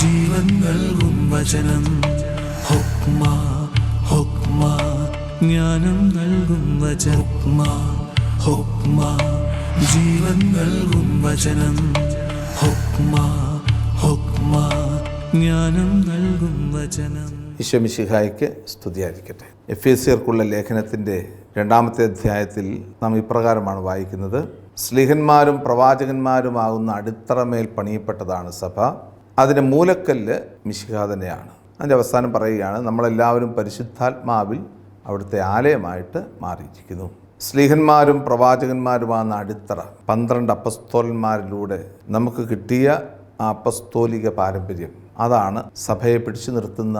ജീവൻ നൽകും വചനം. ഹുക്മ ഹുക്മ ജ്ഞാനം നൽകും വചന. ഹുക്മ ജീവൻ നൽകും വചനം. ഹുക്മ ഹുക്മ ജ്ഞാനം നൽകും വചനം. ഈശ്വമിശിഹായ്ക്ക് സ്തുതിയായിരിക്കട്ടെ. എഫ് എസ് സിയർക്കുള്ള ലേഖനത്തിന്റെ രണ്ടാമത്തെ അധ്യായത്തിൽ നാം ഇപ്രകാരമാണ് വായിക്കുന്നത്. സ്ലിഹന്മാരും പ്രവാചകന്മാരുമാകുന്ന അടിത്തറമേൽ പണിയപ്പെട്ടതാണ് സഭ. അതിന്റെ മൂലക്കല്ല് മിശിഹ തന്നെയാണ് അതിന്റെ അവസാനം പറയുകയാണ് നമ്മളെല്ലാവരും പരിശുദ്ധാത്മാവിൽ അവിടുത്തെ ആലയമായിട്ട് മാറിയിരിക്കുന്നു. സ്ലീഹന്മാരും പ്രവാചകന്മാരുമാകുന്ന അടിത്തറ പന്ത്രണ്ട് അപ്പസ്തോലന്മാരിലൂടെ നമുക്ക് കിട്ടിയ ആ അപ്പസ്തോലിക പാരമ്പര്യം അതാണ് സഭയെ പിടിച്ചു നിർത്തുന്ന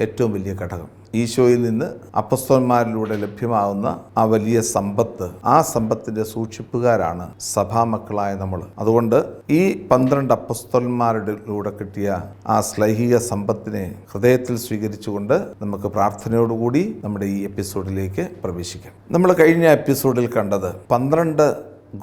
ഏറ്റവും വലിയ ഘടകം. ഈശോയിൽ നിന്ന് അപ്പസ്തോന്മാരിലൂടെ ലഭ്യമാകുന്ന ആ വലിയ സമ്പത്ത് ആ സമ്പത്തിന്റെ സൂക്ഷിപ്പുകാരാണ് സഭാമക്കളായ നമ്മൾ. അതുകൊണ്ട് ഈ പന്ത്രണ്ട് അപ്പസ്തോന്മാരിലൂടെ കിട്ടിയ ആ ശ്ലൈഹിക സമ്പത്തിനെ ഹൃദയത്തിൽ സ്വീകരിച്ചുകൊണ്ട് നമുക്ക് പ്രാർത്ഥനയോടുകൂടി നമ്മുടെ ഈ എപ്പിസോഡിലേക്ക് പ്രവേശിക്കാം. നമ്മൾ കഴിഞ്ഞ എപ്പിസോഡിൽ കണ്ടത് പന്ത്രണ്ട്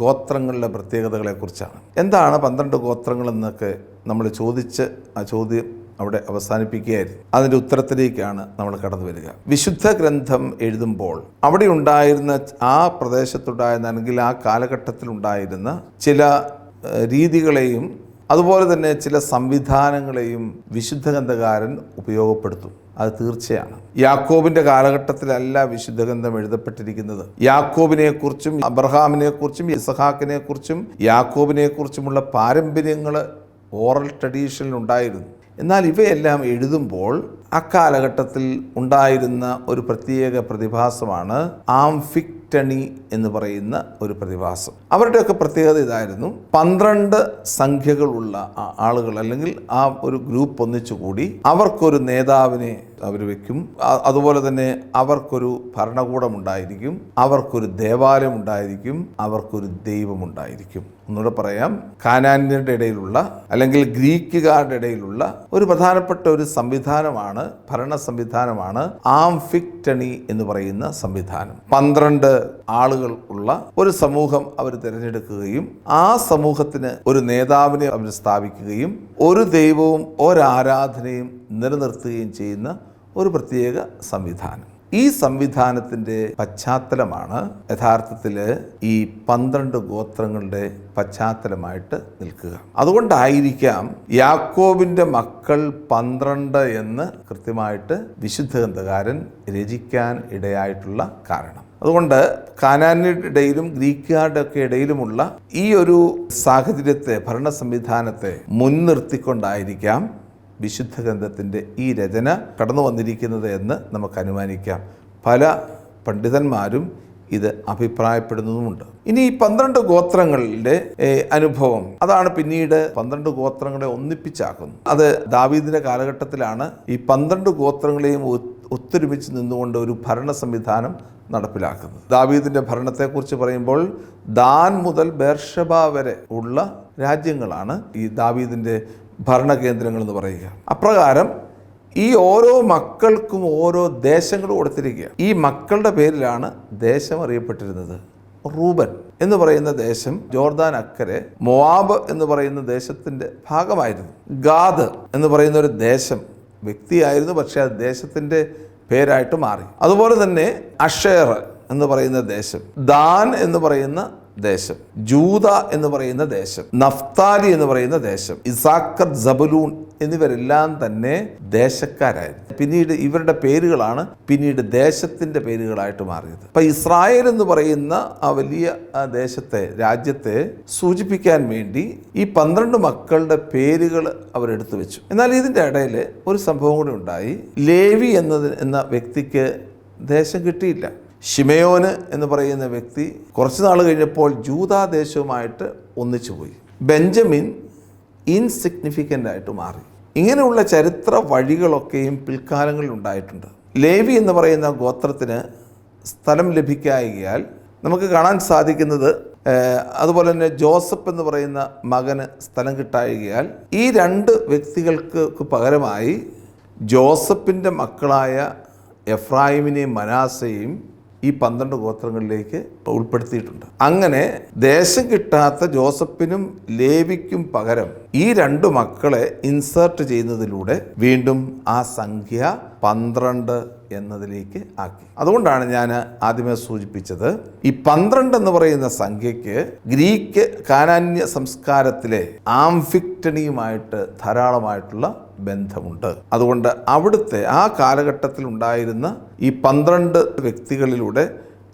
ഗോത്രങ്ങളുടെ പ്രത്യേകതകളെക്കുറിച്ചാണ്. എന്താണ് പന്ത്രണ്ട് ഗോത്രങ്ങൾ എന്നൊക്കെ നമ്മൾ ചോദിച്ച് ആ ചോദ്യം അവിടെ അവസാനിപ്പിക്കുകയായിരുന്നു. അതിന്റെ ഉത്തരത്തിലേക്കാണ് നമ്മൾ കടന്നു വരിക. വിശുദ്ധ ഗ്രന്ഥം എഴുതുമ്പോൾ അവിടെ ഉണ്ടായിരുന്ന ആ പ്രദേശത്തുണ്ടായിരുന്ന അല്ലെങ്കിൽ ആ കാലഘട്ടത്തിലുണ്ടായിരുന്ന ചില രീതികളെയും അതുപോലെ തന്നെ ചില സംവിധാനങ്ങളെയും വിശുദ്ധ ഗ്രന്ഥകാരൻ ഉപയോഗപ്പെടുത്തും. അത് തീർച്ചയാണ്. യാക്കോബിന്റെ കാലഘട്ടത്തിലല്ല വിശുദ്ധഗന്ധം എഴുതപ്പെട്ടിരിക്കുന്നത്. യാക്കോബിനെ കുറിച്ചും അബ്രഹാമിനെ കുറിച്ചും ഇസഹാക്കിനെ കുറിച്ചും യാക്കോബിനെ കുറിച്ചുമുള്ള പാരമ്പര്യങ്ങൾ ഓറൽ ട്രഡീഷനിൽ ഉണ്ടായിരുന്നു. എന്നാൽ ഇവയെല്ലാം എഴുതുമ്പോൾ അക്കാലഘട്ടത്തിൽ ഉണ്ടായിരുന്ന ഒരു പ്രത്യേക പ്രതിഭാസമാണ് ആംഫിക്ടണി എന്ന് പറയുന്ന ഒരു പ്രതിഭാസം. അവരുടെയൊക്കെ പ്രത്യേകത ഇതായിരുന്നു. പന്ത്രണ്ട് സംഖ്യകളുള്ള ആളുകൾ അല്ലെങ്കിൽ ആ ഒരു ഗ്രൂപ്പ് ഒന്നിച്ചുകൂടി അവർക്കൊരു നേതാവിനെ അവർ വെക്കും. അതുപോലെ തന്നെ അവർക്കൊരു ഭരണകൂടം ഉണ്ടായിരിക്കും അവർക്കൊരു ദേവാലയം ഉണ്ടായിരിക്കും അവർക്കൊരു ദൈവമുണ്ടായിരിക്കും. ഒന്നുകൂടെ പറയാം. കാനാന്യരുടെ ഇടയിലുള്ള അല്ലെങ്കിൽ ഗ്രീക്കുകാരുടെ ഇടയിലുള്ള ഒരു പ്രധാനപ്പെട്ട ഒരു സംവിധാനമാണ് ഭരണ സംവിധാനമാണ് ആംഫിക്ടണി എന്ന് പറയുന്ന സംവിധാനം. പന്ത്രണ്ട് ആളുകൾ ഉള്ള ഒരു സമൂഹം അവർ തിരഞ്ഞെടുക്കുകയും ആ സമൂഹത്തിന് ഒരു നേതാവിനെ അവർ സ്ഥാപിക്കുകയും ഒരു ദൈവവും ഒരാരാധനയും നിലനിർത്തുകയും ചെയ്യുന്ന ഒരു പ്രത്യേക സംവിധാനം. ഈ സംവിധാനത്തിന്റെ പശ്ചാത്തലമാണ് യഥാർത്ഥത്തിൽ ഈ പന്ത്രണ്ട് ഗോത്രങ്ങളുടെ പശ്ചാത്തലമായിട്ട് നിൽക്കുക. അതുകൊണ്ടായിരിക്കാം യാക്കോബിന്റെ മക്കൾ പന്ത്രണ്ട് എന്ന് കൃത്യമായിട്ട് വിശുദ്ധ ഗ്രന്ഥകാരൻ രചിക്കാൻ ഇടയായിട്ടുള്ള കാരണം. അതുകൊണ്ട് കാനാനിയുടെ ഇടയിലും ഗ്രീക്കുകാരുടെ ഒക്കെ ഇടയിലുമുള്ള ഈ ഒരു സാഹചര്യത്തെ ഭരണ സംവിധാനത്തെ മുൻനിർത്തിക്കൊണ്ടായിരിക്കാം വിശുദ്ധ ഗ്രന്ഥത്തിന്റെ ഈ രചന കടന്നു വന്നിരിക്കുന്നത് എന്ന് നമുക്ക് അനുമാനിക്കാം. പല പണ്ഡിതന്മാരും ഇത് അഭിപ്രായപ്പെടുന്നതുമുണ്ട്. ഇനി ഈ പന്ത്രണ്ട് ഗോത്രങ്ങളുടെ അനുഭവം അതാണ് പിന്നീട് പന്ത്രണ്ട് ഗോത്രങ്ങളെ ഒന്നിപ്പിച്ചാക്കുന്നത്. അത് ദാവീദിന്റെ കാലഘട്ടത്തിലാണ് ഈ പന്ത്രണ്ട് ഗോത്രങ്ങളെയും ഒത്തൊരുമിച്ച് നിന്നുകൊണ്ട് ഒരു ഭരണ സംവിധാനം നടപ്പിലാക്കുന്നത്. ദാവീദിന്റെ ഭരണത്തെക്കുറിച്ച് പറയുമ്പോൾ ദാൻ മുതൽ ബേർഷബ വരെ ഉള്ള രാജ്യങ്ങളാണ് ഈ ദാവീദിന്റെ ഭരണകേന്ദ്രങ്ങൾ എന്ന് പറയുക. അപ്രകാരം ഈ ഓരോ മക്കൾക്കും ഓരോ ദേശങ്ങൾ കൊടുത്തിരിക്കുക. ഈ മക്കളുടെ പേരിലാണ് ദേശം അറിയപ്പെട്ടിരുന്നത്. റൂബൻ എന്ന് പറയുന്ന ദേശം ജോർദാൻ അക്കരെ മൊവാബ് എന്ന് പറയുന്ന ദേശത്തിന്റെ ഭാഗമായിരുന്നു. ഗാദ് എന്ന് പറയുന്ന ഒരു ദേശം വ്യക്തിയായിരുന്നു പക്ഷേ അത് ദേശത്തിന്റെ പേരായിട്ട് മാറി. അതുപോലെ തന്നെ അഷേർ എന്ന് പറയുന്ന ദേശം ദാൻ എന്ന് പറയുന്ന ദേശം. ജൂത എന്ന് പറയുന്ന ദേശം. നഫ്താലി എന്ന് പറയുന്ന ദേശം. ഇസാക്കർ ജബലൂൺ എന്നിവരെല്ലാം തന്നെ ദേശക്കാരായിരുന്നു. പിന്നീട് ഇവരുടെ പേരുകളാണ് പിന്നീട് ദേശത്തിന്റെ പേരുകളായിട്ട് മാറിയത്. അപ്പൊ ഇസ്രായേൽ എന്ന് പറയുന്ന ആ വലിയ ദേശത്തെ രാജ്യത്തെ സൂചിപ്പിക്കാൻ വേണ്ടി ഈ പന്ത്രണ്ട് മക്കളുടെ പേരുകൾ അവരെടുത്തു വെച്ചു. എന്നാൽ ഇതിന്റെ ഇടയിൽ ഒരു സംഭവം കൂടി ഉണ്ടായി. ലേവി എന്നത് എന്ന വ്യക്തിക്ക് ദേശം കിട്ടിയില്ല. ഷിമയോന് എന്ന് പറയുന്ന വ്യക്തി കുറച്ച് നാൾ കഴിഞ്ഞപ്പോൾ ജൂതാ ദേശവുമായിട്ട് ഒന്നിച്ചു പോയി. ബെഞ്ചമിൻ ഇൻസിഗ്നിഫിക്കന്റ് ആയിട്ട് മാറി. ഇങ്ങനെയുള്ള ചരിത്ര വഴികളൊക്കെയും പിൽക്കാലങ്ങളിൽ ഉണ്ടായിട്ടുണ്ട്. ലേവി എന്ന് പറയുന്ന ഗോത്രത്തിന് സ്ഥലം ലഭിക്കായികയാൽ നമുക്ക് കാണാൻ സാധിക്കുന്നത് അതുപോലെ തന്നെ ജോസഫ് എന്ന് പറയുന്ന മകന് സ്ഥലം കിട്ടായികയാൽ ഈ രണ്ട് വ്യക്തികൾക്ക് പകരമായി ജോസഫിന്റെ മക്കളായ എഫ്രായിമിനെയും മനാസയും ഈ പന്ത്രണ്ട് ഗോത്രങ്ങളിലേക്ക് ഉൾപ്പെടുത്തിയിട്ടുണ്ട്. അങ്ങനെ ദേശം കിട്ടാത്ത ജോസഫിനും ലേവിക്കും പകരം ഈ രണ്ട് മക്കളെ ഇൻസേർട്ട് ചെയ്യുന്നതിലൂടെ വീണ്ടും ആ സംഖ്യ പന്ത്രണ്ട് എന്നതിലേക്ക് ആക്കി. അതുകൊണ്ടാണ് ഞാൻ ആദ്യമേ സൂചിപ്പിച്ചത് ഈ പന്ത്രണ്ട് എന്ന് പറയുന്ന സംഖ്യയ്ക്ക് ഗ്രീക്ക് കാനാന്യ സംസ്കാരത്തിലെ ആംഫിക്ടണിയുമായിട്ട് ധാരാളമായിട്ടുള്ള ബന്ധമുണ്ട്. അതുകൊണ്ട് അവിടുത്തെ ആ കാലഘട്ടത്തിൽ ഉണ്ടായിരുന്ന ഈ പന്ത്രണ്ട് വ്യക്തികളിലൂടെ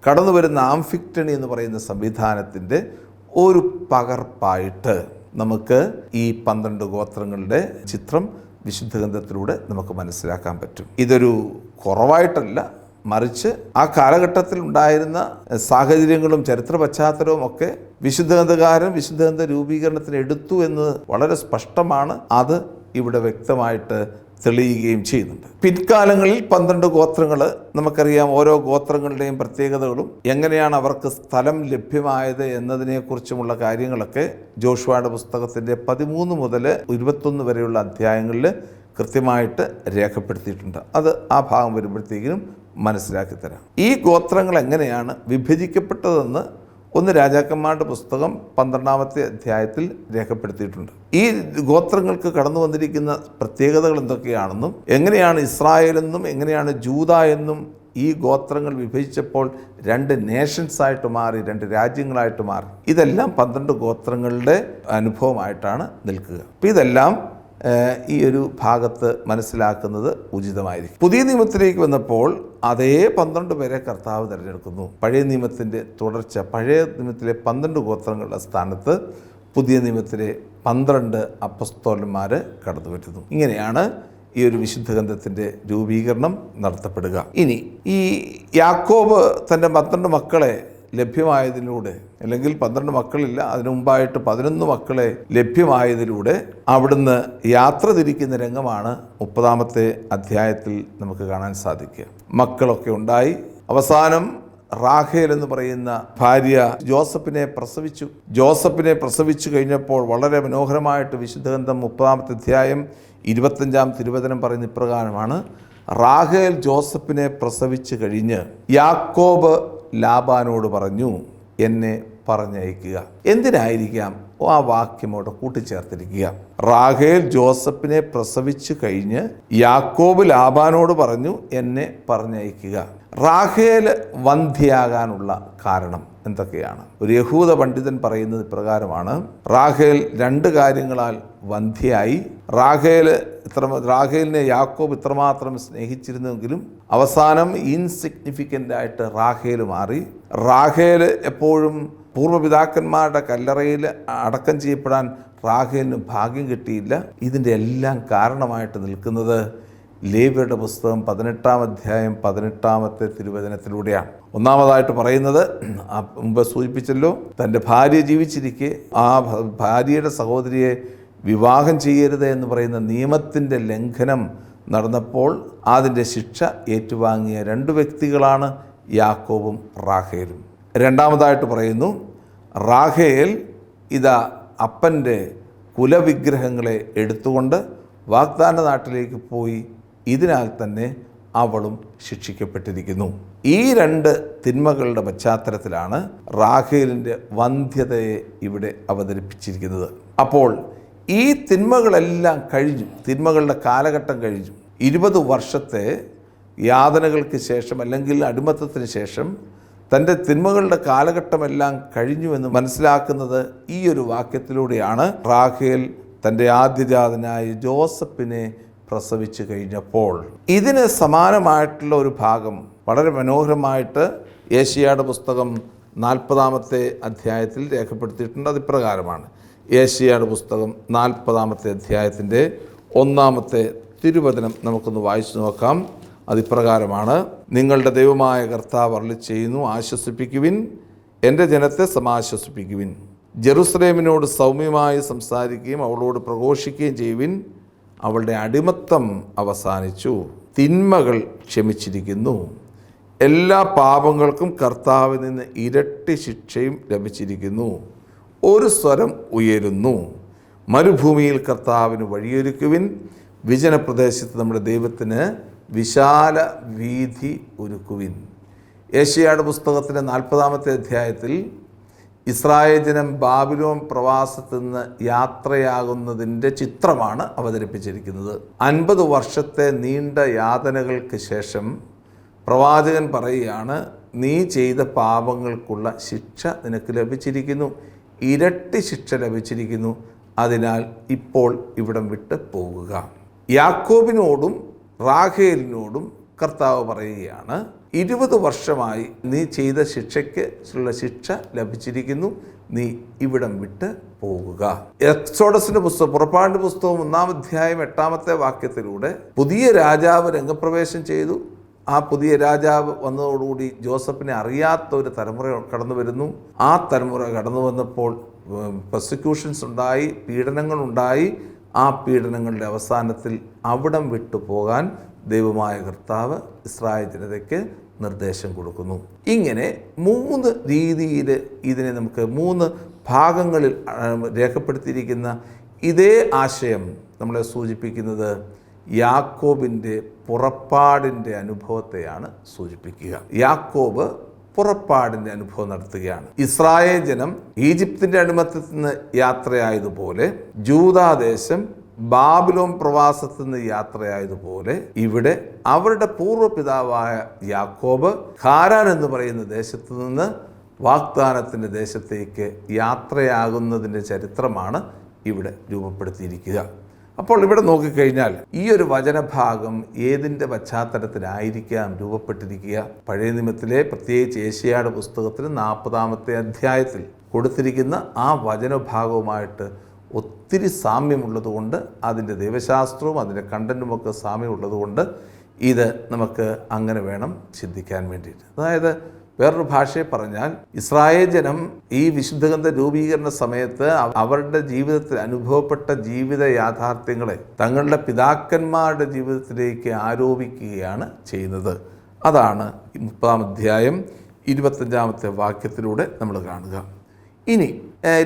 കടന്നു വരുന്ന ആംഫിക്ടണി എന്ന് പറയുന്ന സംവിധാനത്തിന്റെ ഒരു പകർപ്പായിട്ട് നമുക്ക് ഈ പന്ത്രണ്ട് ഗോത്രങ്ങളുടെ ചിത്രം വിശുദ്ധ ഗ്രന്ഥത്തിലൂടെ നമുക്ക് മനസ്സിലാക്കാൻ പറ്റും. ഇതൊരു കുറവായിട്ടല്ല മറിച്ച് ആ കാലഘട്ടത്തിൽ ഉണ്ടായിരുന്ന സാഹചര്യങ്ങളും ചരിത്ര പശ്ചാത്തലവും ഒക്കെ വിശുദ്ധ ഗ്രന്ഥകാരൻ വിശുദ്ധ ഗ്രന്ഥ രൂപീകരണത്തിന് എടുത്തു എന്ന് വളരെ സ്പഷ്ടമാണ്. അത് ഇവിടെ വ്യക്തമായിട്ട് തെളിയുകയും ചെയ്യുന്നുണ്ട്. പിൻകാലങ്ങളിൽ പന്ത്രണ്ട് ഗോത്രങ്ങൾ നമുക്കറിയാം ഓരോ ഗോത്രങ്ങളുടെയും പ്രത്യേകതകളും എങ്ങനെയാണ് അവർക്ക് സ്ഥലം ലഭ്യമായത് എന്നതിനെക്കുറിച്ചുമുള്ള കാര്യങ്ങളൊക്കെ ജോഷുവയുടെ പുസ്തകത്തിന്റെ പതിമൂന്ന് മുതൽ ഇരുപത്തൊന്ന് വരെയുള്ള അധ്യായങ്ങളിൽ കൃത്യമായിട്ട് രേഖപ്പെടുത്തിയിട്ടുണ്ട്. അത് ആ ഭാഗം വരുമ്പോഴത്തേക്കിനും മനസ്സിലാക്കി തരാം. ഈ ഗോത്രങ്ങൾ എങ്ങനെയാണ് വിഭജിക്കപ്പെട്ടതെന്ന് ഒന്ന് രാജാക്കന്മാരുടെ പുസ്തകം പന്ത്രണ്ടാമത്തെ അധ്യായത്തിൽ രേഖപ്പെടുത്തിയിട്ടുണ്ട്. ഈ ഗോത്രങ്ങൾക്ക് കടന്നു വന്നിരിക്കുന്ന പ്രത്യേകതകൾ എന്തൊക്കെയാണെന്നും എങ്ങനെയാണ് ഇസ്രായേൽ എന്നും എങ്ങനെയാണ് ജൂത എന്നും ഈ ഗോത്രങ്ങൾ വിഭജിച്ചപ്പോൾ രണ്ട് നേഷൻസ് ആയിട്ട് മാറി രണ്ട് രാജ്യങ്ങളായിട്ട് മാറി. ഇതെല്ലാം പന്ത്രണ്ട് ഗോത്രങ്ങളുടെ അനുഭവമായിട്ടാണ് നിൽക്കുക. അപ്പോൾ ഇതെല്ലാം ഈ ഒരു ഭാഗത്ത് മനസ്സിലാക്കുന്നത് ഉചിതമായിരിക്കും. പുതിയ നിയമത്തിലേക്ക് വന്നപ്പോൾ അതേ പന്ത്രണ്ട് പേരെ കർത്താവ് തിരഞ്ഞെടുക്കുന്നു. പഴയ നിയമത്തിന്റെ തുടർച്ച പഴയ നിയമത്തിലെ പന്ത്രണ്ട് ഗോത്രങ്ങളുടെ സ്ഥാനത്ത് പുതിയ നിയമത്തിലെ പന്ത്രണ്ട് അപ്പസ്തോലന്മാർ കടന്നു വരുന്നു ഇങ്ങനെയാണ് ഈ ഒരു വിശുദ്ധ ഗ്രന്ഥത്തിന്റെ രൂപീകരണം നടത്തപ്പെടുക. ഇനി ഈ യാക്കോബ് തന്റെ പന്ത്രണ്ട് മക്കളെ ലഭ്യമായതിലൂടെ അല്ലെങ്കിൽ പന്ത്രണ്ട് മക്കളില്ല അതിനു മുമ്പായിട്ട് പതിനൊന്ന് മക്കളെ ലഭ്യമായതിലൂടെ അവിടുന്ന് യാത്ര തിരിക്കുന്ന രംഗമാണ് മുപ്പതാമത്തെ അധ്യായത്തിൽ നമുക്ക് കാണാൻ സാധിക്കുക. മക്കളൊക്കെ ഉണ്ടായി. അവസാനം റാഖേൽ എന്ന് പറയുന്ന ഭാര്യ ജോസഫിനെ പ്രസവിച്ചു. ജോസഫിനെ പ്രസവിച്ചു കഴിഞ്ഞപ്പോൾ വളരെ മനോഹരമായിട്ട് വിശുദ്ധഗന്ധം മുപ്പതാമത്തെ അധ്യായം ഇരുപത്തഞ്ചാം തിരുവചനം പറയുന്ന ഇപ്രകാരമാണ്. റാഹേൽ ജോസഫിനെ പ്രസവിച്ചു കഴിഞ്ഞ് യാക്കോബ് ലാബാനോട് പറഞ്ഞു എന്നെ പറഞ്ഞയക്കുക. എന്തിനായിരിക്കാം ആ വാക്യം അവിടെ കൂട്ടിച്ചേർത്തിരിക്കുക? റാഹേൽ ജോസഫിനെ പ്രസവിച്ചു കഴിഞ്ഞ് യാക്കോബ് ലാബാനോട് പറഞ്ഞു എന്നെ പറഞ്ഞയക്കുക. റാഹേൽ വന്ധ്യയാകാനുള്ള കാരണം എന്തൊക്കെയാണ്? ഒരു യഹൂദ പണ്ഡിതൻ പറയുന്നത് ഇപ്രകാരമാണ്. റാഹേൽ രണ്ട് കാര്യങ്ങളാൽ വന്ധ്യയായി. റാഹേൽ ഇത്ര റാഹേലിനെ യാക്കോബ് ഇത്രമാത്രം സ്നേഹിച്ചിരുന്നെങ്കിലും അവസാനം ഇൻസിഗ്നിഫിക്കന്റ് ആയിട്ട് റാഹേൽ മാറി. റാഹേൽ എപ്പോഴും പൂർവപിതാക്കന്മാരുടെ കല്ലറയിൽ അടക്കം ചെയ്യപ്പെടാൻ റാഹേലിന് ഭാഗ്യം കിട്ടിയില്ല. ഇതിന്റെ എല്ലാം കാരണമായിട്ട് നിൽക്കുന്നത് ലേവിയുടെ പുസ്തകം പതിനെട്ടാം അധ്യായം പതിനെട്ടാമത്തെ തിരുവചനത്തിലൂടെയാണ്. ഒന്നാമതായിട്ട് പറയുന്നത് മുമ്പ് സൂചിപ്പിച്ചല്ലോ തന്റെ ഭാര്യ ജീവിച്ചിരിക്കെ ആ ഭാര്യയുടെ സഹോദരിയെ വിവാഹം ചെയ്യരുത് എന്ന് പറയുന്ന നിയമത്തിന്റെ ലംഘനം നടന്നപ്പോൾ അതിന്റെ ശിക്ഷ ഏറ്റുവാങ്ങിയ രണ്ട് വ്യക്തികളാണ് യാക്കോബും റാഹേലും. രണ്ടാമതായിട്ട് പറയുന്നു റാഹേൽ ഇതാ അപ്പന്റെ കുലവിഗ്രഹങ്ങളെ എടുത്തുകൊണ്ട് വാഗ്ദാന നാട്ടിലേക്ക് പോയി ഇതിനാൽ തന്നെ അവളും ശിക്ഷിക്കപ്പെട്ടിരിക്കുന്നു. ഈ രണ്ട് തിന്മകളുടെ പശ്ചാത്തലത്തിലാണ് റാഖേലിന്റെ വന്ധ്യതയെ ഇവിടെ അവതരിപ്പിച്ചിരിക്കുന്നത്. അപ്പോൾ ഈ തിന്മകളെല്ലാം കഴിഞ്ഞു തിന്മകളുടെ കാലഘട്ടം കഴിഞ്ഞു ഇരുപത് വർഷത്തെ യാതനകൾക്ക് ശേഷം അല്ലെങ്കിൽ അടിമത്തത്തിന് ശേഷം തന്റെ തിന്മകളുടെ കാലഘട്ടമെല്ലാം കഴിഞ്ഞു എന്ന് മനസ്സിലാക്കുന്നത് ഈ ഒരു വാക്യത്തിലൂടെയാണ് റാഖേൽ തന്റെ ആദ്യജാതനായ ജോസഫിനെ പ്രസവിച്ചു കഴിഞ്ഞപ്പോൾ. ഇതിന് സമാനമായിട്ടുള്ള ഒരു ഭാഗം വളരെ മനോഹരമായിട്ട് ഏഷ്യായുടെ പുസ്തകം നാൽപ്പതാമത്തെ അധ്യായത്തിൽ രേഖപ്പെടുത്തിയിട്ടുണ്ട്. അതിപ്രകാരമാണ് ഇപ്രകാരമാണ്. പുസ്തകം നാൽപ്പതാമത്തെ അധ്യായത്തിന്റെ ഒന്നാമത്തെ തിരുവചനം നമുക്കൊന്ന് വായിച്ചു നോക്കാം. അതിപ്രകാരമാണ് നിങ്ങളുടെ ദൈവമായ കർത്താവ് അരളി ചെയ്യുന്നു ആശ്വസിപ്പിക്കുവിൻ. എന്റെ ജനത്തെ സമാശ്വസിപ്പിക്കുവിൻ. ജെറുസലേമിനോട് സൗമ്യമായി സംസാരിക്കുകയും അവളോട് പ്രഘോഷിക്കുകയും ചെയ്യുവിൻ. അവളുടെ അടിമത്തം അവസാനിച്ചു. തിന്മകൾ ക്ഷമിച്ചിരിക്കുന്നു. എല്ലാ പാപങ്ങൾക്കും കർത്താവിൽ നിന്ന് ഇരട്ടി ശിക്ഷയും ലഭിച്ചിരിക്കുന്നു. ഒരു സ്വരം ഉയരുന്നു. മരുഭൂമിയിൽ കർത്താവിന് വഴിയൊരുക്കുവിൻ. വിജനപ്രദേശത്ത് നമ്മുടെ ദൈവത്തിന് വിശാല വീതി ഒരുക്കുവിൻ. ഏഷ്യാട് പുസ്തകത്തിന്റെ നാൽപ്പതാമത്തെ അധ്യായത്തിൽ ഇസ്രായേൽ ജനം ബാബിലോൺ പ്രവാസത്തു നിന്ന് യാത്രയാകുന്നതിന്റെ ചിത്രമാണ് അവതരിപ്പിച്ചിരിക്കുന്നത്. അൻപത് വർഷത്തെ നീണ്ട യാതനകൾക്ക് ശേഷം പ്രവാചകൻ പറയുകയാണ് നീ ചെയ്ത പാപങ്ങൾക്കുള്ള ശിക്ഷ നിനക്ക് ലഭിച്ചിരിക്കുന്നു. ഇരട്ടി ശിക്ഷ ലഭിച്ചിരിക്കുന്നു. അതിനാൽ ഇപ്പോൾ ഇവിടം വിട്ട് പോകുക യാക്കോബിനോടും റാഖേലിനോടും കർത്താവ് പറയുകയാണ് ഇരുപത് വർഷമായി നീ ചെയ്ത ശിക്ഷയ്ക്ക് ഉള്ള ശിക്ഷ ലഭിച്ചിരിക്കുന്നു. നീ ഇവിടം വിട്ട് പോകുക. എക്സോഡസിന്റെ പുസ്തകം പുറപ്പാടിന്റെ പുസ്തകം ഒന്നാം അധ്യായം എട്ടാമത്തെ വാക്യത്തിലൂടെ പുതിയ രാജാവ് രംഗപ്രവേശം ചെയ്തു. ആ പുതിയ രാജാവ് വന്നതോടുകൂടി ജോസഫിനെ അറിയാത്ത ഒരു തലമുറ കടന്നു വരുന്നു. ആ തലമുറ കടന്നു വന്നപ്പോൾ പ്രോസിക്യൂഷൻസ് ഉണ്ടായി പീഡനങ്ങളുണ്ടായി ആ പീഡനങ്ങളുടെ അവസാനത്തിൽ അവിടം വിട്ടു പോകാൻ ദൈവമായ കർത്താവ് ഇസ്രായേൽ ജനതയ്ക്ക് നിർദ്ദേശം കൊടുക്കുന്നു. ഇങ്ങനെ മൂന്ന് രീതിയിൽ ഇതിനെ നമുക്ക് മൂന്ന് ഭാഗങ്ങളിൽ രേഖപ്പെടുത്തിയിരിക്കുന്ന ഇതേ ആശയം നമ്മളെ സൂചിപ്പിക്കുന്നത് യാക്കോബിന്റെ പുറപ്പാടിന്റെ അനുഭവത്തെയാണ് സൂചിപ്പിക്കുക. യാക്കോബ് പുറപ്പാടിന്റെ അനുഭവം നടത്തുകയാണ്. ഇസ്രായേൽ ജനം ഈജിപ്തിന്റെ അടിമത്തത്തിൽ നിന്ന് യാത്രയായതുപോലെ ജൂതാദേശം ബാബിലോൺ പ്രവാസത്തിൽ നിന്ന് യാത്രയായതുപോലെ ഇവിടെ അവരുടെ പൂർവപിതാവായ യാക്കോബ് ഖാരാൻ എന്ന് പറയുന്ന ദേശത്തു നിന്ന് വാഗ്ദാനത്തിന്റെ ദേശത്തേക്ക് യാത്രയാകുന്നതിന്റെ ചരിത്രമാണ് ഇവിടെ രൂപപ്പെടുത്തിയിരിക്കുക. അപ്പോൾ ഇവിടെ നോക്കിക്കഴിഞ്ഞാൽ ഈ ഒരു വചനഭാഗം ഏതിന്റെ പശ്ചാത്തലത്തിലായിരിക്കാം രൂപപ്പെട്ടിരിക്കുക? പഴയ നിയമത്തിലെ പ്രത്യേകിച്ച് ഏഷ്യാട് പുസ്തകത്തിന് നാൽപ്പതാമത്തെ അധ്യായത്തിൽ കൊടുത്തിരിക്കുന്ന ആ വചനഭാഗവുമായിട്ട് ഒത്തിരി സാമ്യമുള്ളതുകൊണ്ട് അതിന്റെ ദൈവശാസ്ത്രവും അതിന്റെ കണ്ടന്റുമൊക്കെ സാമ്യമുള്ളതുകൊണ്ട് ഇത് നമുക്ക് അങ്ങനെ വേണം ചിന്തിക്കാൻ വേണ്ടിയിട്ട്. അതായത് വേറൊരു ഭാഷയെ പറഞ്ഞാൽ ഇസ്രായേൽ ജനം ഈ വിശുദ്ധഗന്ധ രൂപീകരണ സമയത്ത് അവരുടെ ജീവിതത്തിൽ അനുഭവപ്പെട്ട ജീവിത യാഥാർത്ഥ്യങ്ങളെ തങ്ങളുടെ പിതാക്കന്മാരുടെ ജീവിതത്തിലേക്ക് ആരോപിക്കുകയാണ് ചെയ്യുന്നത്. അതാണ് മുപ്പതാം അധ്യായം ഇരുപത്തഞ്ചാമത്തെ വാക്യത്തിലൂടെ നമ്മൾ കാണുക. ഇനി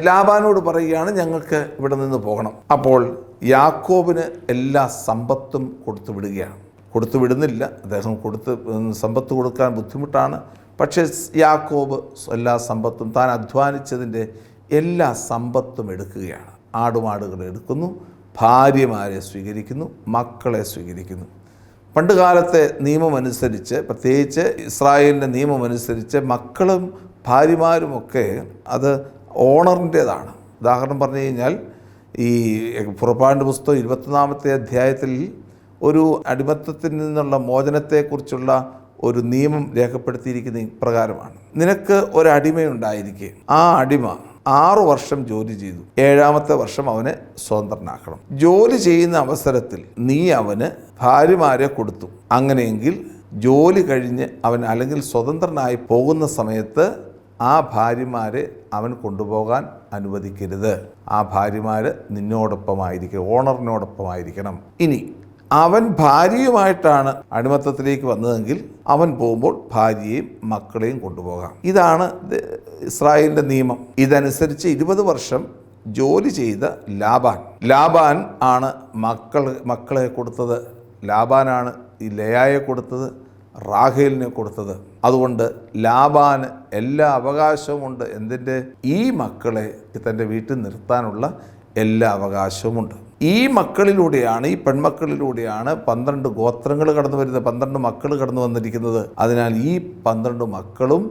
ലാബാനോട് പറയുകയാണ് ഞങ്ങൾക്ക് ഇവിടെ നിന്ന് പോകണം. അപ്പോൾ യാക്കോബിന് എല്ലാ സമ്പത്തും കൊടുത്തു വിടുകയാണ്. കൊടുത്തു വിടുന്നില്ല. അദ്ദേഹം കൊടുത്ത് സമ്പത്ത് കൊടുക്കാൻ ബുദ്ധിമുട്ടാണ്. പക്ഷേ യാക്കോബ് എല്ലാ സമ്പത്തും താൻ അധ്വാനിച്ചതിന്റെ എല്ലാ സമ്പത്തും എടുക്കുകയാണ്. ആടുമാടുകളെ എടുക്കുന്നു ഭാര്യമാരെ സ്വീകരിക്കുന്നു മക്കളെ സ്വീകരിക്കുന്നു. പണ്ട് കാലത്തെ നിയമമനുസരിച്ച് പ്രത്യേകിച്ച് ഇസ്രായേലിന്റെ നിയമമനുസരിച്ച് മക്കളും ഭാര്യമാരുമൊക്കെ അത് ഓണറിന്റേതാണ്. ഉദാഹരണം പറഞ്ഞു കഴിഞ്ഞാൽ ഈ പുറപ്പാണ്ട് പുസ്തകം ഇരുപത്തൊന്നാമത്തെ അധ്യായത്തിൽ ഒരു അടിമത്തത്തിൽ നിന്നുള്ള മോചനത്തെക്കുറിച്ചുള്ള ഒരു നിയമം രേഖപ്പെടുത്തിയിരിക്കുന്ന ഇപ്രകാരമാണ് നിനക്ക് ഒരടിമയുണ്ടായിരിക്കെ. ആ അടിമ ആറു വർഷം ജോലി ചെയ്തു. ഏഴാമത്തെ വർഷം അവനെ സ്വതന്ത്രനാക്കണം. ജോലി ചെയ്യുന്ന അവസരത്തിൽ നീ അവന് ഭാര്യമാരെ കൊടുത്തു. അങ്ങനെയെങ്കിൽ ജോലി കഴിഞ്ഞ് അവൻ അല്ലെങ്കിൽ സ്വതന്ത്രനായി പോകുന്ന സമയത്ത് ആ ഭാര്യമാരെ അവൻ കൊണ്ടുപോകാൻ അനുവദിക്കരുത്. ആ ഭാര്യമാർ നിന്നോടൊപ്പമായിരിക്കണം ഓണറിനോടൊപ്പമായിരിക്കണം. ഇനി അവൻ ഭാര്യയുമായിട്ടാണ് അടിമത്തത്തിലേക്ക് വന്നതെങ്കിൽ അവൻ പോകുമ്പോൾ ഭാര്യയെയും മക്കളെയും കൊണ്ടുപോകാം. ഇതാണ് ഇസ്രായേലിന്റെ നിയമം. ഇതനുസരിച്ച് ഇരുപത് വർഷം ജോലി ചെയ്ത ലാബാൻ. ലാബാൻ ആണ് മക്കൾ മക്കളെ കൊടുത്തത്. ലാബാനാണ് ഈ ലയായെ കൊടുത്തത് റാഹേലിനെ കൊടുത്തത്. അതുകൊണ്ട് ലാബാന് എല്ലാ അവകാശവുമുണ്ട് എന്തിന്റെ? ഈ മക്കളെ തന്റെ വീട്ടിൽ നിർത്താനുള്ള എല്ലാ അവകാശവുമുണ്ട് ഈ മക്കളിലൂടെയാണ് ഈ പെൺമക്കളിലൂടെയാണ് പന്ത്രണ്ട് ഗോത്രങ്ങൾ കടന്നു വരുന്നത്. പന്ത്രണ്ട് മക്കൾ കടന്നു വന്നിരിക്കുന്നത്. അതിനാൽ ഈ പന്ത്രണ്ട് മക്കളും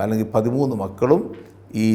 അല്ലെങ്കിൽ പതിമൂന്ന് മക്കളും ഈ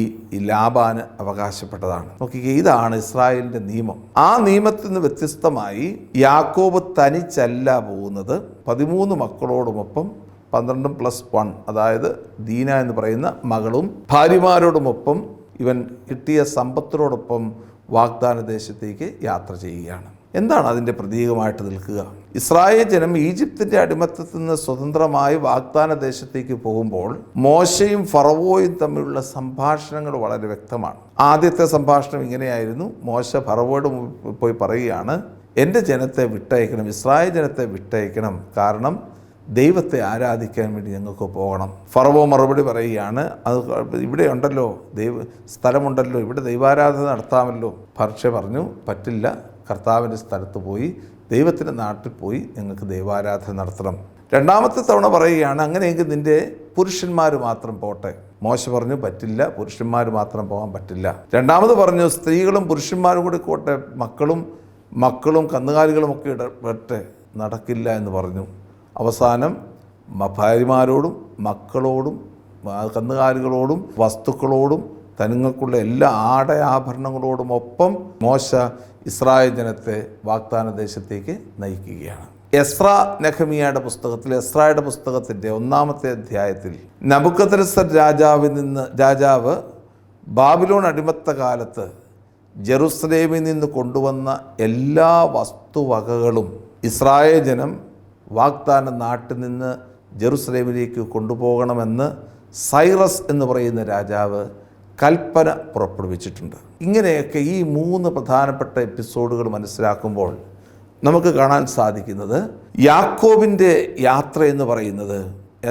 ലാബാന് അവകാശപ്പെട്ടതാണ്. നോക്കിക്കേ ഇതാണ് ഇസ്രായേലിന്റെ നിയമം. ആ നിയമത്തിൽ നിന്ന് വ്യത്യസ്തമായി യാക്കോബ് തനിച്ചല്ല പോകുന്നത്. പതിമൂന്ന് മക്കളോടുമൊപ്പം പന്ത്രണ്ടും പ്ലസ് വൺ അതായത് ദീന എന്ന് പറയുന്ന മകളും ഭാര്യമാരോടുമൊപ്പം ഇവൻ കിട്ടിയ സമ്പത്തിനോടൊപ്പം വാഗ്ദാന ദേശത്തേക്ക് യാത്ര ചെയ്യുകയാണ്. എന്താണ് അതിന്റെ പ്രതീകമായിട്ട് നിൽക്കുക? ഇസ്രായേൽ ജനം ഈജിപ്തിന്റെ അടിമത്തത്തിൽ നിന്ന് സ്വതന്ത്രമായി വാഗ്ദാന ദേശത്തേക്ക് പോകുമ്പോൾ മോശയും ഫറവോയും തമ്മിലുള്ള സംഭാഷണങ്ങൾ വളരെ വ്യക്തമാണ്. ആദ്യത്തെ സംഭാഷണം ഇങ്ങനെയായിരുന്നു. മോശ ഫറവോയോട് പോയി പറയുകയാണ് എന്റെ ജനത്തെ വിട്ടയക്കണം ഇസ്രായേൽ ജനത്തെ വിട്ടയക്കണം. കാരണം ദൈവത്തെ ആരാധിക്കാൻ വേണ്ടി ഞങ്ങൾക്ക് പോകണം. ഫറവോ മറുപടി പറയുകയാണ് അത് ഇവിടെ ഉണ്ടല്ലോ ദൈവ സ്ഥലമുണ്ടല്ലോ ഇവിടെ ദൈവാരാധന നടത്താമല്ലോ. പക്ഷേ പറഞ്ഞു പറ്റില്ല കർത്താവിന്റെ സ്ഥലത്ത് പോയി ദൈവത്തിന്റെ നാട്ടിൽ പോയി ഞങ്ങൾക്ക് ദൈവാരാധന നടത്തണം. രണ്ടാമത്തെ തവണ പറയുകയാണ് അങ്ങനെയെങ്കിൽ നിന്റെ പുരുഷന്മാർ മാത്രം പോട്ടെ. മോശ പറഞ്ഞു പറ്റില്ല പുരുഷന്മാർ മാത്രം പോകാൻ പറ്റില്ല. രണ്ടാമത് പറഞ്ഞു സ്ത്രീകളും പുരുഷന്മാരും കൂടി പോട്ടെ മക്കളും മക്കളും കന്നുകാലികളും ഒക്കെ ഇടപെട്ടെ നടക്കില്ല എന്ന് പറഞ്ഞു. അവസാനം ഭാര്യമാരോടും മക്കളോടും കന്നുകാലികളോടും വസ്തുക്കളോടും തനുങ്ങൾക്കുള്ള എല്ലാ ആടയാഭരണങ്ങളോടും ഒപ്പം മോശ ഇസ്രായേൽ ജനത്തെ വാഗ്ദാന ദേശത്തേക്ക് നയിക്കുകയാണ്. എസ്ര നഖമിയയുടെ പുസ്തകത്തിൽ എസ്രായുടെ പുസ്തകത്തിന്റെ ഒന്നാമത്തെ അധ്യായത്തിൽ നബുക്കദ്രസർ രാജാവിൽ നിന്ന് രാജാവ് ബാബിലോൺ അടിമത്ത കാലത്ത് ജെറുസലേമിൽ നിന്ന് കൊണ്ടുവന്ന എല്ലാ വസ്തുവകകളും ഇസ്രായേൽ ജനം വാഗ്ദാന നാട്ടിൽ നിന്ന് ജെറുസലേമിലേക്ക് കൊണ്ടുപോകണമെന്ന് സൈറസ് എന്ന് പറയുന്ന രാജാവ് കൽപ്പന പുറപ്പെടുവിച്ചിട്ടുണ്ട്. ഇങ്ങനെയൊക്കെ ഈ മൂന്ന് പ്രധാനപ്പെട്ട എപ്പിസോഡുകൾ മനസ്സിലാക്കുമ്പോൾ നമുക്ക് കാണാൻ സാധിക്കുന്നത് യാക്കോബിന്റെ യാത്ര എന്ന് പറയുന്നത്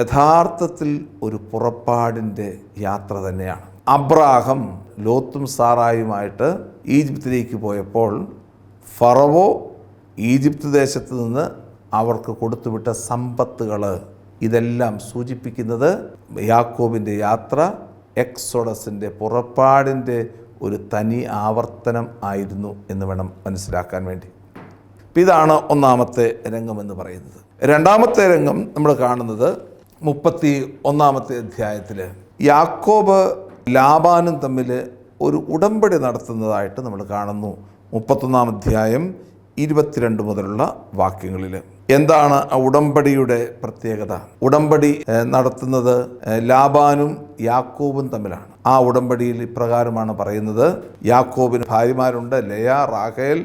യഥാർത്ഥത്തിൽ ഒരു പുറപ്പാടിന്റെ യാത്ര തന്നെയാണ്. അബ്രാഹം ലോത്തും സാറായുമായിട്ട് ഈജിപ്തിലേക്ക് പോയപ്പോൾ ഫറവോ ഈജിപ്ത് ദേശത്ത് നിന്ന് അവർക്ക് കൊടുത്തുവിട്ട സമ്പത്തുകൾ ഇതെല്ലാം സൂചിപ്പിക്കുന്നത് യാക്കോബിന്റെ യാത്ര എക്സോഡസിന്റെ പുറപ്പാടിന്റെ ഒരു തനി ആവർത്തനം ആയിരുന്നു എന്ന് വേണം മനസ്സിലാക്കാൻ വേണ്ടി. ഇതാണ് ഒന്നാമത്തെ രംഗം എന്ന് പറയുന്നത്. രണ്ടാമത്തെ രംഗം നമ്മൾ കാണുന്നത് മുപ്പത്തി ഒന്നാമത്തെ അധ്യായത്തിൽ യാക്കോബ് ലാബാനും തമ്മിൽ ഒരു ഉടമ്പടി നടത്തുന്നതായിട്ട് നമ്മൾ കാണുന്നു. മുപ്പത്തൊന്നാം അധ്യായം ഇരുപത്തിരണ്ട് മുതലുള്ള വാക്യങ്ങളിൽ എന്താണ് ആ ഉടമ്പടിയുടെ പ്രത്യേകത? ഉടമ്പടി നടത്തുന്നത് ലാബാനും യാക്കോബും തമ്മിലാണ്. ആ ഉടമ്പടിയിൽ ഇപ്രകാരമാണ് പറയുന്നത്. യാക്കോബിന് ഭാര്യമാരുണ്ട് ലയ റാഖേൽ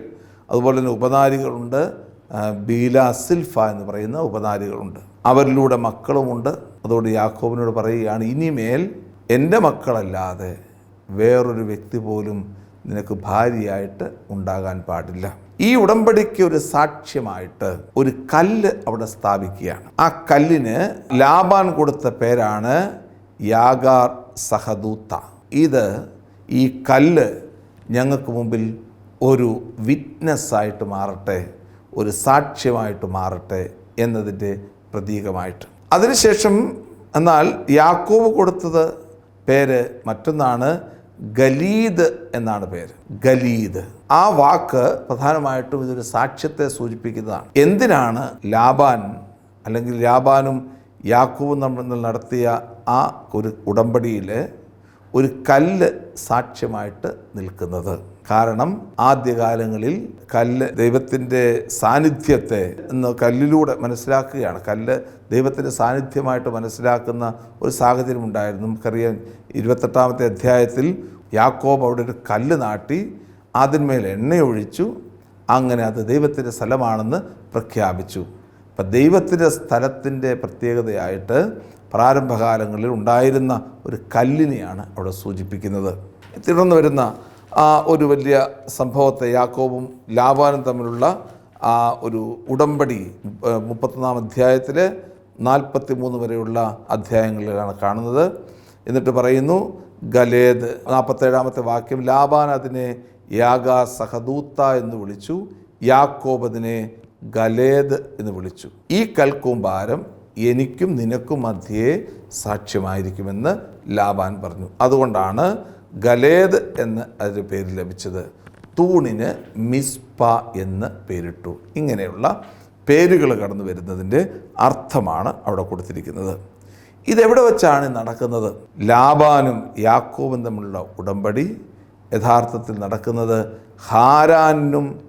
അതുപോലെ തന്നെ ഉപനാരികളുണ്ട് ബീല സിൽഫ എന്ന് പറയുന്ന ഉപനാരികളുണ്ട്. അവരിലൂടെ മക്കളുമുണ്ട്. അതുകൊണ്ട് യാക്കോബിനോട് പറയുകയാണ് ഇനിമേൽ എന്റെ മക്കളല്ലാതെ വേറൊരു വ്യക്തി പോലും നിനക്ക് ഭാര്യയായിട്ട് ഉണ്ടാകാൻ പാടില്ല. ഈ ഉടമ്പടിക്ക് ഒരു സാക്ഷ്യമായിട്ട് ഒരു കല്ല് അവിടെ സ്ഥാപിക്കുകയാണ്. ആ കല്ലിന് ലാബാൻ കൊടുത്ത പേരാണ് യാഗാർ സഹദൂത്ത. ഇത് ഈ കല്ല് ഞങ്ങൾക്ക് മുമ്പിൽ ഒരു വിറ്റ്നസ്സായിട്ട് മാറട്ടെ ഒരു സാക്ഷ്യമായിട്ട് മാറട്ടെ എന്നതിന്റെ പ്രതീകമായിട്ട്. അതിനുശേഷം എന്നാൽ യാക്കോബ് കൊടുത്തത് പേര് മറ്റൊന്നാണ് ഗലീദ് എന്നാണ് പേര്. ഗലീദ്. ആ വാക്ക് പ്രധാനമായിട്ടും ഇതൊരു സാക്ഷ്യത്തെ സൂചിപ്പിക്കുന്നതാണ്. എന്തിനാണ് ലാബാൻ അല്ലെങ്കിൽ ലാബാനും യാക്കോബും തമ്മിൽ നടത്തിയ ആ ഒരു ഉടമ്പടിയിൽ ഒരു കല്ല് സാക്ഷ്യമായിട്ട് നിൽക്കുന്നത്? കാരണം ആദ്യകാലങ്ങളിൽ കല്ല് ദൈവത്തിന്റെ സാന്നിധ്യത്തെ എന്ന് കല്ലിലൂടെ മനസ്സിലാക്കുകയാണ്. കല്ല് ദൈവത്തിന്റെ സാന്നിധ്യമായിട്ട് മനസ്സിലാക്കുന്ന ഒരു സാഹചര്യം ഉണ്ടായിരുന്നു. നമുക്കറിയാം ഇരുപത്തെട്ടാമത്തെ അധ്യായത്തിൽ യാക്കോബ് അവിടെ ഒരു കല്ല് നാട്ടി അതിന്മേൽ എണ്ണയൊഴിച്ചു അങ്ങനെ അത് ദൈവത്തിന്റെ സ്ഥലമാണെന്ന് പ്രഖ്യാപിച്ചു. അപ്പം ദൈവത്തിന്റെ സ്ഥലത്തിന്റെ പ്രത്യേകതയായിട്ട് പ്രാരംഭകാലങ്ങളിൽ ഉണ്ടായിരുന്ന ഒരു കല്ലിനെയാണ് അവിടെ സൂചിപ്പിക്കുന്നത്. തുടർന്ന് വരുന്ന ആ ഒരു വലിയ സംഭവത്തെ യാക്കോബും ലാവാനും തമ്മിലുള്ള ആ ഒരു ഉടമ്പടി മുപ്പത്തൊന്നാം അധ്യായത്തിൽ നാൽപ്പത്തി മൂന്ന് വരെയുള്ള അധ്യായങ്ങളിലാണ് കാണുന്നത്. എന്നിട്ട് പറയുന്നു ഗലേദ് നാൽപ്പത്തേഴാമത്തെ വാക്യം ലാബാൻ അതിനെ യാഗ സഹദൂത്ത എന്ന് വിളിച്ചു യാക്കോബ് അതിനെ ഗലേദ് എന്ന് വിളിച്ചു. ഈ കൽക്കൂമ്പാരം എനിക്കും നിനക്കും മധ്യേ സാക്ഷ്യമായിരിക്കുമെന്ന് ലാബാൻ പറഞ്ഞു. അതുകൊണ്ടാണ് ഗലേദ് എന്ന അതിന് പേര് ലഭിച്ചത്. തൂണിന് മിസ്പ എന്ന് പേരിട്ടു. ഇങ്ങനെയുള്ള പേരുകൾ കടന്നു വരുന്നതിന്റെ അർത്ഥമാണ് അവിടെ കൊടുത്തിരിക്കുന്നത്. ഇതെവിടെ വെച്ചാണ് നടക്കുന്നത്? ലാബാനും യാക്കോബും തമ്മിലുള്ള ഉടമ്പടി യഥാർത്ഥത്തിൽ നടക്കുന്നത് ഹാരാനും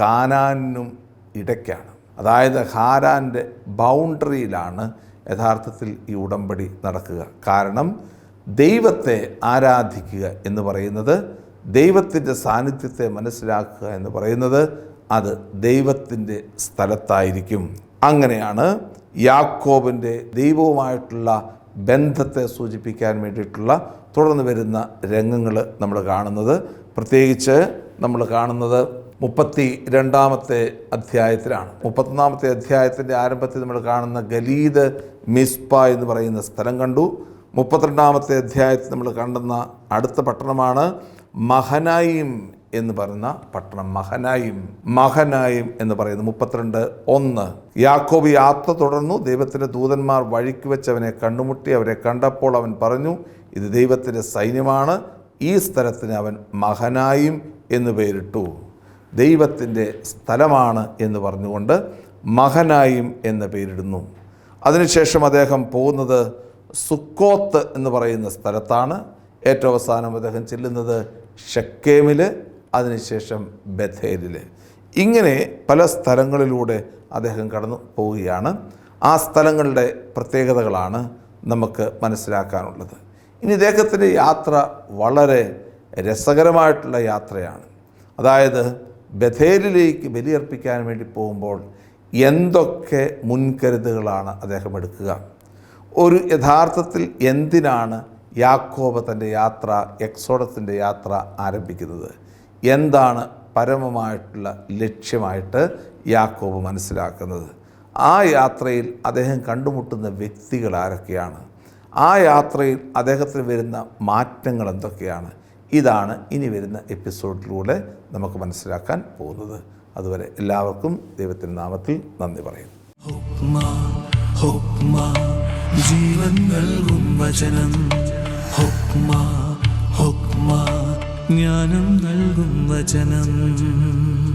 കാനാനും ഇടയ്ക്കാണ്. അതായത് ഹാരാന്റെ ബൗണ്ടറിയിലാണ് യഥാർത്ഥത്തിൽ ഈ ഉടമ്പടി നടക്കുക. കാരണം ദൈവത്തെ ആരാധിക്കുക എന്ന് പറയുന്നത് ദൈവത്തിന്റെ സാന്നിധ്യത്തെ മനസ്സിലാക്കുക എന്ന് പറയുന്നത് അത് ദൈവത്തിന്റെ സ്ഥലത്തായിരിക്കും. അങ്ങനെയാണ് യാക്കോബിന്റെ ദൈവവുമായിട്ടുള്ള ബന്ധത്തെ സൂചിപ്പിക്കാൻ വേണ്ടിയിട്ടുള്ള തുടർന്ന് വരുന്ന രംഗങ്ങൾ നമ്മൾ കാണുന്നത്. പ്രത്യേകിച്ച് നമ്മൾ കാണുന്നത് മുപ്പത്തി രണ്ടാമത്തെ അധ്യായത്തിലാണ്. മുപ്പത്തൊന്നാമത്തെ അധ്യായത്തിന്റെ ആരംഭത്തിൽ നമ്മൾ കാണുന്ന ഗലീദ് മിസ്പ എന്ന് പറയുന്ന സ്ഥലം കണ്ടു. മുപ്പത്തിരണ്ടാമത്തെ അധ്യായത്തിൽ നമ്മൾ കണ്ടുന്ന അടുത്ത പട്ടണമാണ് മഹനായിം എന്ന് പറയുന്ന പട്ടണം. മഹനായും മഹനായും എന്ന് പറയുന്നത് മുപ്പത്തിരണ്ട് ഒന്ന്. യാക്കോബ് യാത്ര തുടർന്നു. ദൈവത്തിന്റെ ദൂതന്മാർ വഴിക്ക് വെച്ച് അവനെ കണ്ടുമുട്ടി അവരെ കണ്ടപ്പോൾ അവൻ പറഞ്ഞു ഇത് ദൈവത്തിന്റെ സൈന്യമാണ്. ഈ സ്ഥലത്തിന് അവൻ മഹനായും എന്ന് പേരിട്ടു. ദൈവത്തിന്റെ സ്ഥലമാണ് എന്ന് പറഞ്ഞുകൊണ്ട് മഹനായും എന്ന പേരിടുന്നു. അതിനുശേഷം അദ്ദേഹം പോകുന്നത് സുക്കോത്ത് എന്ന് പറയുന്ന സ്ഥലത്താണ്. ഏറ്റവും അവസാനം അദ്ദേഹം ചെല്ലുന്നത് ഷക്കേമിൽ അതിനുശേഷം ബഥേലിൽ ഇങ്ങനെ പല സ്ഥലങ്ങളിലൂടെ അദ്ദേഹം കടന്നു പോവുകയാണ്. ആ സ്ഥലങ്ങളുടെ പ്രത്യേകതകളാണ് നമുക്ക് മനസ്സിലാക്കാനുള്ളത്. ഇനി ഇദ്ദേഹത്തിന്റെ യാത്ര വളരെ രസകരമായിട്ടുള്ള യാത്രയാണ്. അതായത് ബഥേലിലേക്ക് ബലിയർപ്പിക്കാൻ വേണ്ടി പോകുമ്പോൾ എന്തൊക്കെ മുൻകരുതുകളാണ് അദ്ദേഹം എടുക്കുക? ഒരു യഥാർത്ഥത്തിൽ എന്തിനാണ് യാക്കോബ തന്റെ യാത്ര എക്സോഡത്തിന്റെ യാത്ര ആരംഭിക്കുന്നത്? എന്താണ് പരമമായിട്ടുള്ള ലക്ഷ്യമായിട്ട് യാക്കോബ് മനസ്സിലാക്കുന്നത്? ആ യാത്രയിൽ അദ്ദേഹം കണ്ടുമുട്ടുന്ന വ്യക്തികൾ ആരൊക്കെയാണ്? ആ യാത്രയിൽ അദ്ദേഹത്തിന് വരുന്ന മാറ്റങ്ങൾ എന്തൊക്കെയാണ്? ഇതാണ് ഇനി വരുന്ന എപ്പിസോഡിലൂടെ നമുക്ക് മനസ്സിലാക്കാൻ പോകുന്നത്. അതുവരെ എല്ലാവർക്കും ദൈവത്തിന്റെ നാമത്തിൽ നന്ദി പറയുന്നു. ജീവൻ നൽകും വചനം. ഹുക്മ ഹുക്മ ജ്ഞാനം നൽകും വചനം.